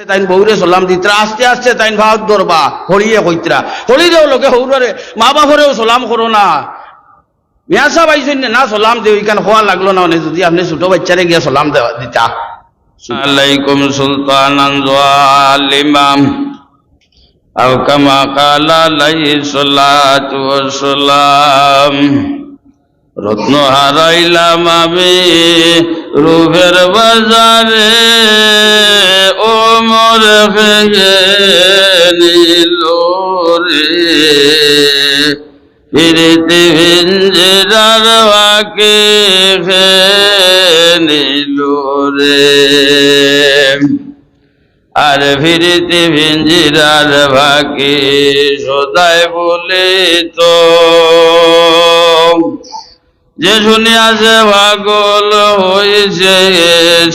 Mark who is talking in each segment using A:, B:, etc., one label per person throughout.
A: আছে তাইন বউরে সালাম দিতরা আস্তে আস্তে তাইন ভাগ ধরবা, হরিয়ে কইতরা। হরিরেও লোকে হৌরে মা বাপরেও সালাম করো না। মিয়া সাহেব আইসেন না সালাম দে ওইখান হওয়া লাগল না যদি আপনি ছোট বাচ্চারে গিয়া সালাম দেওয়া দিতা। আলাইকুম সুলতানান জালিমাম আও কামা কালা আলাইহি সাল্লাতু ওয়াসসালাম। রত্ন হারাইলাম আমি রূপের বাজারে। মোর ভেঙে নিল রে। ফিরিতে ভিঞ্জিরার বাকে নিল রে। আর ফিরিতে ভিঞ্জিরার ভাকে সদায় বলে তো যে শুনিয়াছে পাগল হয়েছে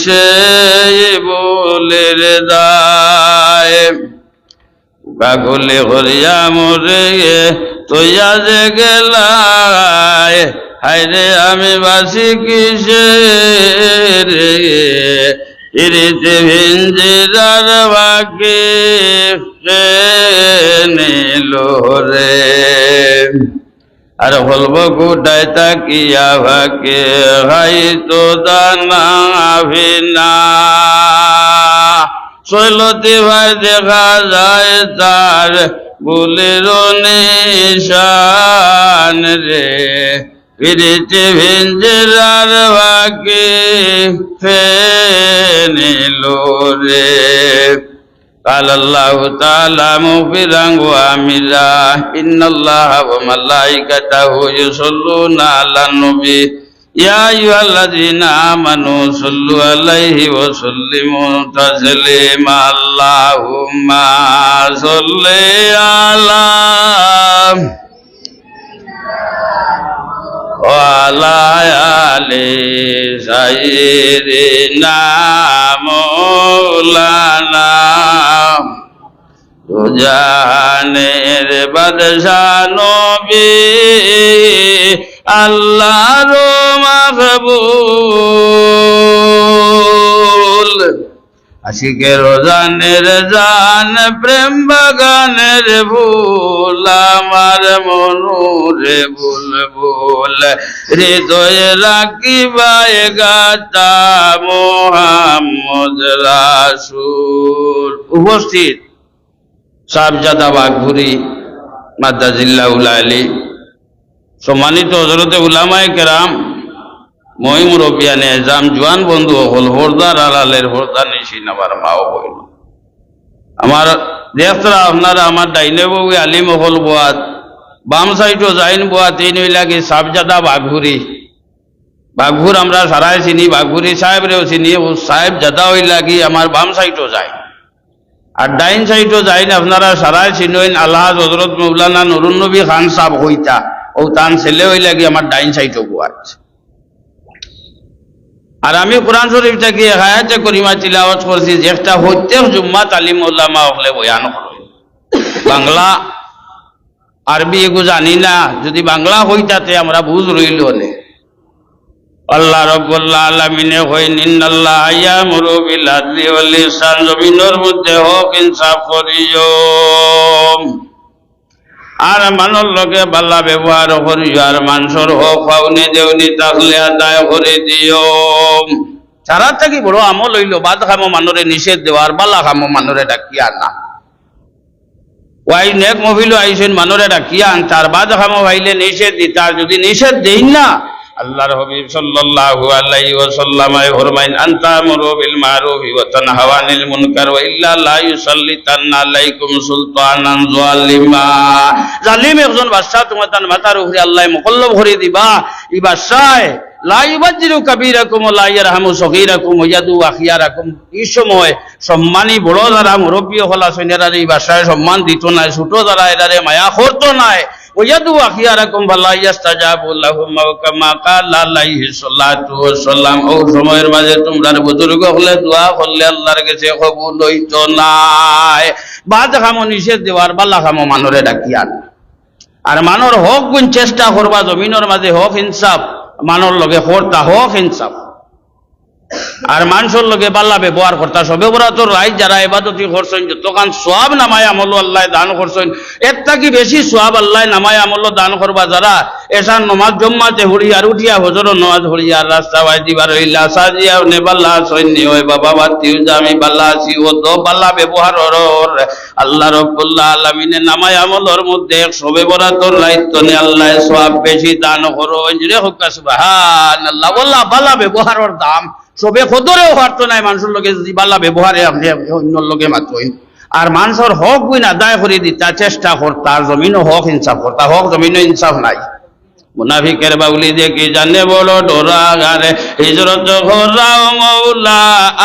A: সে বলে রে দায়। পাগলে হরিয়া মরে তৈয়া যে গেলায় হাইরে আমি বাসি কিসে রে ইরিতে ভিঞ্জিরার বাকি নিল রে? আর বলব গুটাই তাকিয়া ভাকে হাই তো দানা ভিনা শৈলতি ভাই দেখা যায় তার বুলের নিশান রে। ফিরিতে ভিঞ্জিরার বাকি ফেনিল রে। قال الله تعالى مغفرا وامرا ان الله وملائكته يصلون على النبي يا ايها الذين امنوا صلوا عليه وسلموا تسليما اللهم صل على ওয়ালায়ালে সাইরিনা মৌলানা দুজানের বাদশানো বি আল্লাহর মাহবুব। আশিকের জানের জান, প্রেম বাগানের ভুল, আমার মনুরে ভুল ভুল। হৃদয়ে রাখিবায় গাতা মোহাম্মদ রাসুল। উপস্থিত সাবজাদা বাঘপুরি মাদ্দাজিল্লা উলাইলি সম্মানিত হজরতে উলামায় কেরাম মই মুরব্বিয়ানে জাম জোয়ান বন্ধু হল হরদার আলালের হরদার নিশি আমার মাও বইল আমার দেখতরা আপনারা আমার আলিম হল বোয়াত বাম সাইডও যাইন বোয়াত এই নইলাগে সাবজাদা বাঘুরি বাঘুর আমরা সারাই চিনি বাঘুরি সাহেবরেও চিনি ও জাদা ওই লাগি আমার বাম সাইডও যায় আর ডাইন সাইডও যাইন আপনারা সারাই চিনইন আল্লাহ হজরত মৌলানা নুরুন খান সাহেব হইতা। ও তান ছেলে ওই লাগি আমার ডাইন সাইডও বোয়াত আর আমি কোরআন শরীফ থেকে হায়াতে করিমা তিলাওয়াত করছি, যেটা হইতে জুম্মা তালিম উল্লামা হলে বয়ান করো বাংলা, আরবি এগু জানি না, যদি বাংলা হইতাতে আমরা বুঝ রইল নে। আল্লাহ রব্বুল্লাহ আলামিনে হই নিন্নাল্লাহ ইয়ামুরু বিল আদলি ওয়াল ইহসান জমিনের মধ্যে হক ইনসাফ করিও। আর মানুষ লোকে বাল্লা ব্যবহার করিও আর মানুষের হোক পাওনি দেউনি, তাহলে আদায় করে দিও। সারা থাকি বড় আমল হইল, বাদ খাম মানুরে নিষেধ দেওয়ার বালা খাম মানুরে ডাকিয়া না। ওয়াই নেক মহিল আইসেন, মানুরে ডাকিয়া আন তার বাদ খামো ভাইলে নিষেধ দি দিতার যদি নিষেধ দেই না আল্লাহর হাবিব সাল্লাল্লাহু আলাইহি ওয়াসাল্লাম ফরমাইন, আনতা মুরু বিল মারুফ ওয়া তানহাওয়া আনিল মুনকার ওয়া ইল্লা লা ইউসাল্লিতান্না আলাইকুম সুলতানান জালিমা জালিম একজন বাদশা তোমার তার মাথার উপরে আল্লাহ মুকল্লব করে দিবা। এই বাদশায় লা ইউবাজ্জিরু কাবীরাকুম ওয়া লা ইয়ারহামু সগীরাকুম ওয়া ইয়াদু আখিয়ারাকুম। এই সময় সম্মানী বড় যারা মুরব্বী হলা সৈন্যরা, এই বাদশায় সম্মান দিত না ছোট যারা এরারে মায়া করতো নাই। সময়ের মাঝে তোমরা বুজুর্গ হলে দোয়া করলে আল্লাহর কাছে কবুল হইতো নাই বাদ খামো নিষেধ দেওয়ার বালা খামো মানুরে ডাকিয়ান। আর মানুর হক গুণ চেষ্টা করবা, জমিনের মাঝে হক ইনসাফ, মানুর লগে হরতা হক ইনসাফ। আর মানুষের লগে বাল্লা ব্যবহার করতা সবে ওরা তো রাই যারা এবাদতি করছেন যতক্ষণ সোয়াব নামায় আমল, আল্লাহ দান করছেন। এর থাকি বেশি সোয়াব আল্লাহ নামায় আমল, দান করবা যারা। এসার নমাজ জম্মাতে হরি আর উঠিয়া হজর নমাজ হরি আর রাস্তা বাই দিবার হইলা, সাজিয়া নে বাল্লা সৈন্য ওই বাবা বাতিও যে আমি বাল্লা আছি ও তো বাল্লা ব্যবহার হর আল্লাহ রব্বুল্লাহ আলমিনে নামায় আমলর মধ্যে সবে বরা তোর রাইত নে আল্লাহ সোয়াব বেশি দান করো। রে হোক সুবহান আল্লাহ বল্লা বাল্লা ব্যবহারের দাম সবে সদরেও হারতো নাই মানুষের লোকে যদি বাল্লা ব্যবহারে আপনি অন্য লগে মাত্র আর মানুষের হক গুই না দায় করে দিতা চেষ্টা করতা জমিনও হক ইনসাফ করতা হক জমিনও ইনসাফ নাই। মুনাফিকের বাউলি দেখি জানে বলো ডোরা গারে। হিজরত ঘোরাও মৌলা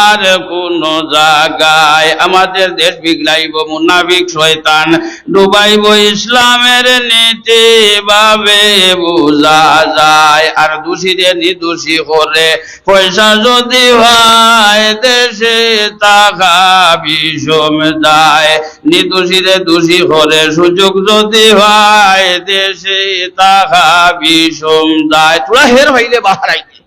A: আর কোন জায়গায়। আমাদের দেশ বিগলাইব মুনাফিক শয়তান। ডুবাইব ইসলামের নীতি ভাবে বুঝা যায়। আর দোষীরে নিদোষী করে। পয়সা যদি হয় দেশে টাকা বিষম যায়। নিদোষীরে দোষী করে। সুযোগ যদি হয় দেশে টাকা বিষম যায়, তোরা হের বাহারাইতে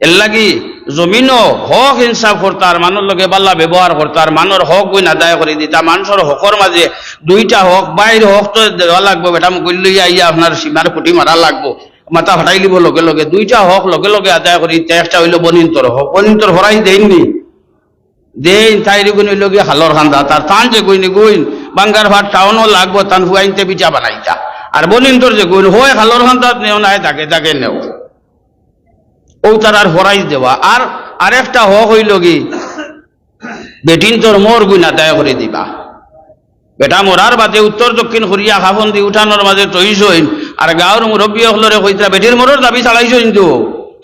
A: এর লাগি জমিনও হক ইনসাফ করতার মানুষ লগে বাল্লা ব্যবহার করতার হক আদায় করে দিতা মানুষের হকর মাঝে দুইটা হক, বাইর হক তো দেওয়া লাগবো, বেটা আইয়া আপনার সীমার মারা লাগবো, মাথা ফাটাই দিব লগে লগে, দুইটা হক লগে লগে আদায় করি একটা হইল বনিন্তর হক, বনিন্তর হরাই দেননি দেন তাইরি গুণ হইল হালর খান্দা তার তান যে গুইনি গুইন, বাঙ্গার ভাত টাউনও লাগবো, তান হুয়াইনতে পিঠা বানাইতা। আর বনিন্তর যে গুইন হয় হালর খান্দাত নেও নাই তাকে তাকে নেও। ও তার আর হরাই দেওয়া। আর আরেকটা হ হইল কি, বেটিন তোর মোর গুণ আদায় করে দিবা। বেটা মরার বাদে উত্তর দক্ষিণ করিয়া খাফন দি উঠানোর মাঝে তৈছইন আর গাঁর মুরব্বী হলরে কইতরা বেটির মোরর দাবি চালাইছ কিন্তু।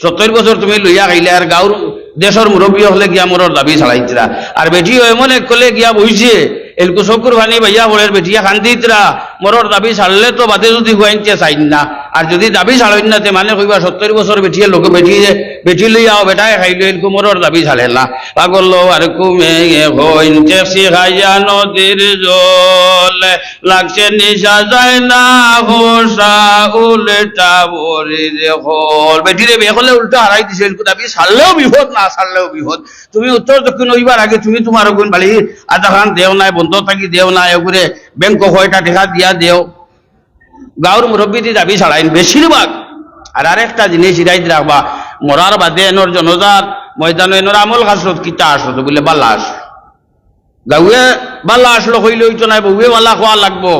A: সত্তর বছর তুমি লইয়া খাইলে আর গাঁর দেশের মুরব্বী হলে গিয়া মোরর দাবি চালাইতরা। আর বেটি এমন এক কলে গিয়া বইছে এলকু শকুর ভানি ভাইয়া বলের বেটিয়া খান্দিতরা মরর দাবি সারলে তো বাদে যদি হুয়াইনতে চাইন না আর যদি দাবি ছাড়ইন না মানে কইবা সত্তর বছর বেটিয়ে লোক বেটি বেটি লইয়াও বেটায় খাইলো এলকু মোরর দাবি ছাড়ে না পাগল আর কুমে হইনতে শিখাইয়া নদীর জল। লাগছে নিশা যায় না হোসা, উল্টা বরি রে হল। বেটিরে বিয়ে করলে উল্টা হারাই দিছে দাবি ছাড়লেও বিপদ, না ছাড়লেও বিপদ। তুমি উত্তর দক্ষিণ হইবার আগে তুমি তোমার গুণ বাড়ি আধা খান দেও নাই, বন্ধ থাকি দেও নাই ওগুলো ব্যাংক কয়টা টাকা দিয়া দেও। গাঁর মুরব্বী দাবি ছাড়াইন বেশিরভাগ আর আরেকটা জিনিস ইরাইত রাখবা, মরার বাদে এনর জনজাত, ময়দান এনর আমল খাসরত, কিতা আসলো বলে বাল্লা আস গাউয়ে বাল্লা আসলো, হইলে হইতো নাই, বউয়ে বাল্লা খোয়া লাগবো।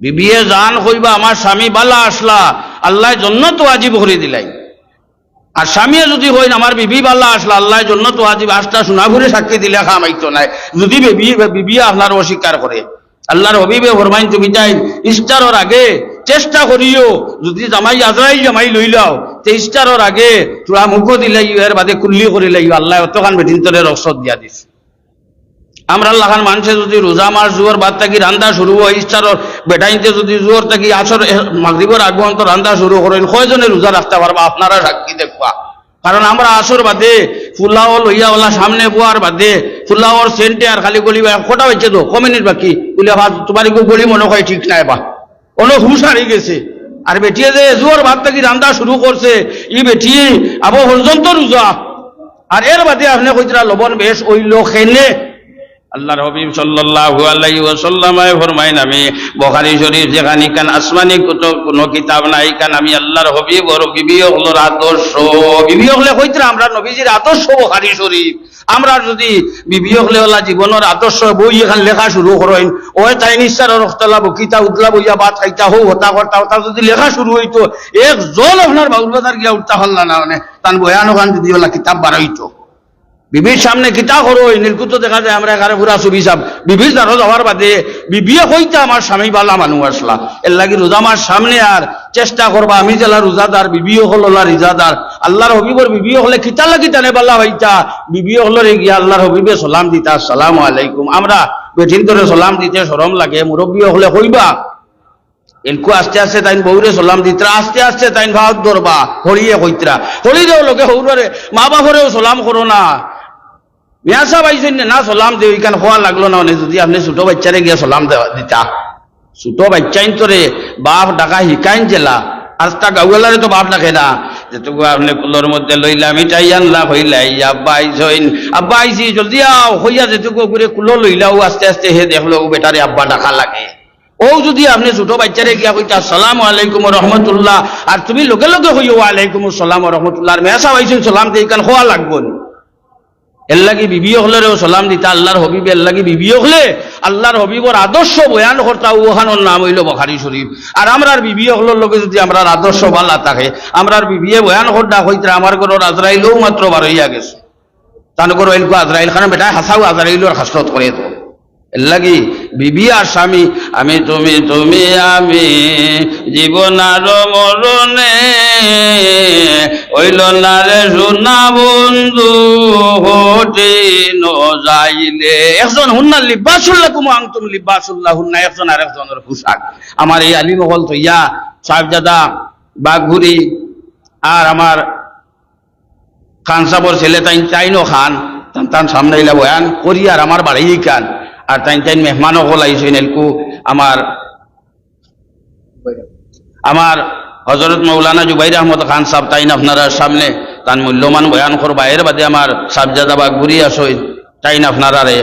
A: বিবিয়ে জান হইবা আমার স্বামী বাল্লা আসলা, আল্লাহ জন্য তো আজিব করে দিলাই। আর স্বামী যদি হইন, আমার বিবি বাল্লা আসলা, আল্লাহ জন্য তো আজিব আস্তা সোনা ঘুরে সাক্ষী দিলে খামাইতো নাই। যদি বিবি বিবি আপনার অস্বীকার করে। আল্লাহর হবিবে ফরমাইন, তুমি চাই ইস্টারর আগে চেষ্টা করিও। যদি জামাই আজরাই জামাই লই লাও, তে ইস্টারর আগে তোরা মুখ দিলাই এর বাদে কুল্লি করে লাইও। আল্লাহ অতখান বেদিন তোরে রসদ দিয়া দিস আমরা লাখান মানুষে যদি রোজা মাস জুয়ার বাদ থাকি রান্দা শুরু হয় ইস্টারর বেটাইনতে যদি জুয়ার থাকি আসর মাগরিবর আগমন তো রান্দা শুরু করেন, কয়জনে রোজা রাখতে পারবা? আপনারা সাক্ষী দেখবা। কারণ আমরা আসর বাদে ফুলাও লইয়া ওলা সামনে বুয়ার বাদে ফুল্লাওয়ার সেন্টে আর খালি গলি কটা হয়েছে তো ক মিনিট বাকি। বলে ভাত, তোমার গলি মনে হয় ঠিক নাই বা। অনেক হুশ হারিয়ে গেছে। আর বেটিয়ে যে জোর ভাত থাকি রান্দা শুরু করছে, ই বেটি আবো পর্যন্ত রোজা। আর এর বাদে আপনি কইতরা লবণ বেশ ওইল খেনে। আল্লাহর হবিব সাল্লাল্লাহু আলাইহি ওয়াসাল্লামে ফরমাইন, আমি বুখারী শরীফ যেখানে কান আসমানি কোনো কিতাব নাই কান? আমি আল্লাহর হবিব ওর বিবি হলোর আদর্শ। বিবি হলে কইতরা আমরা নবীজির আদর্শ বুখারী শরীফ। আমরা যদি বিবি হলে ওলা জীবনের আদর্শ বই এখান লেখা শুরু করেন ওই তাই নিশ্চার রক্তলা বকিতা উদলা বইয়া বাদ খাইতা হো হতা করতা হতা যদি লেখা শুরু হইতো, একজন আপনার বাউল বাজার গিয়া উঠতা হল না মানে তান বয়ান ওখান যদি ওলা কিতাব বাড়াইতো। বিবির সামনে কিতা করো? নীলকুত দেখা যায় আমরা এখানে পুরা ছবি চাপ বিবির দ্বারা যাওয়ার বাদে বিবিয়ে হইতে আমার স্বামী বালা মানুষ আসলা। এর লাগি রোজা আমার সামনে আর চেষ্টা করবা, আমি জেলা রোজাদার, বিবিও হলো রিজাদার। আল্লাহর হবিবর বিবিও হলে কিতা লাগি তানে বাল্লা হইতা? বিবিও হলো রে গিয়া আল্লাহর হবিবে সালাম দিতা আসসালামু আলাইকুম। আমরা বেঠিন করে সালাম দিতে সরম লাগে, মুরব্বীও হলে হইবা। এনকু আস্তে আস্তে তাইন বউরে সালাম দিতরা, আস্তে আস্তে তাইন ভাগ ধরবা, হরিয়ে হইতরা হরিরেও লোকে হৌরে মা বাপরেও সালাম করো না। মিয়া সাহেব আইসেন না সালাম দে ওইখান হওয়া লাগল না যদি আপনি ছোট বাচ্চারে গিয়ে সালাম দেওয়া দিতা। ছোট বাচ্চাইন তোরে বাপ ডাকা শিকাইন জেলা। আস্তা গাউলারে তো বাপ ডাকে না। যেটুকু আপনি কুলোর মধ্যে লইলাম এটাই আনলা, হইলাই আব্বা আইসইন আব্বা আইসি জলদি আও, হইয়া যেটুকু করে কুলো লইলাও, আস্তে আস্তে হে দেখল বেটারে আব্বা ডাকা লাগে। ও যদি আপনি ছোট বাচ্চারে গিয়া কইতা আসসালামু আলাইকুম রহমতুল্লাহ আর তুমি লগে লগে হইও ওয়ালাইকুম আসসালাম রহমতুল্লাহ আর মেসা হইছেন সালাম দিয়ে কান হওয়া লাগবো না? এর লাগি বিবি হলেও সালাম দিতা, আল্লাহর হবিব এর লাগি বিবি হলে, আল্লাহর হবিবর আদর্শ বয়ান করতা ওহানোর নাম হইল বখারি শরীফ। আর আমরার বিবি হলের লগে যদি আমরার আদর্শ বালা থাকে, আমরার বিবিয়ে বয়ান করডা হইতে আমার ঘরের আজরাইলেও মাত্র বার হইয়া গেছে। তান করে এলকো আজরাইল খানে বেটা হাসাও আজরাইলের হাসরত করে তো এর লাগি বিবি আর স্বামী, আমি তুমি তুমি, আমি জীবন আর মরণে রে সোনা বন্ধু একজন হুন্না লিবাসুল্লাহ কুমু লিবাসুল্লাহ হুন্না একজন আর একজনের পোশাক। আমার এই আলী মহল তো ইয়া সাহেবজাদা বাঘুরি আর আমার খান সাবর ছেলে তাই তাইনো খান। তান তান সামনে ইলা বয়ান করি আর আমার বাড়ি কান আর তাই তাই মেহমানও হল আইসই নেলকু আমার আমার হজরত মৌলানা জুবাইর আহমদ খান সাহেব তাইন আপনারা সামনে তার মূল্যমান বয়ান করবা। এর বাদে আমার সাবজাদা বা ঘুরি আসই, তাইন আপনারা রে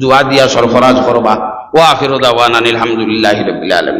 A: জুয়া দিয়া সরফরাজ করবা। ও আখির দাওয়ান আলহামদুলিল্লাহ রবিল আলম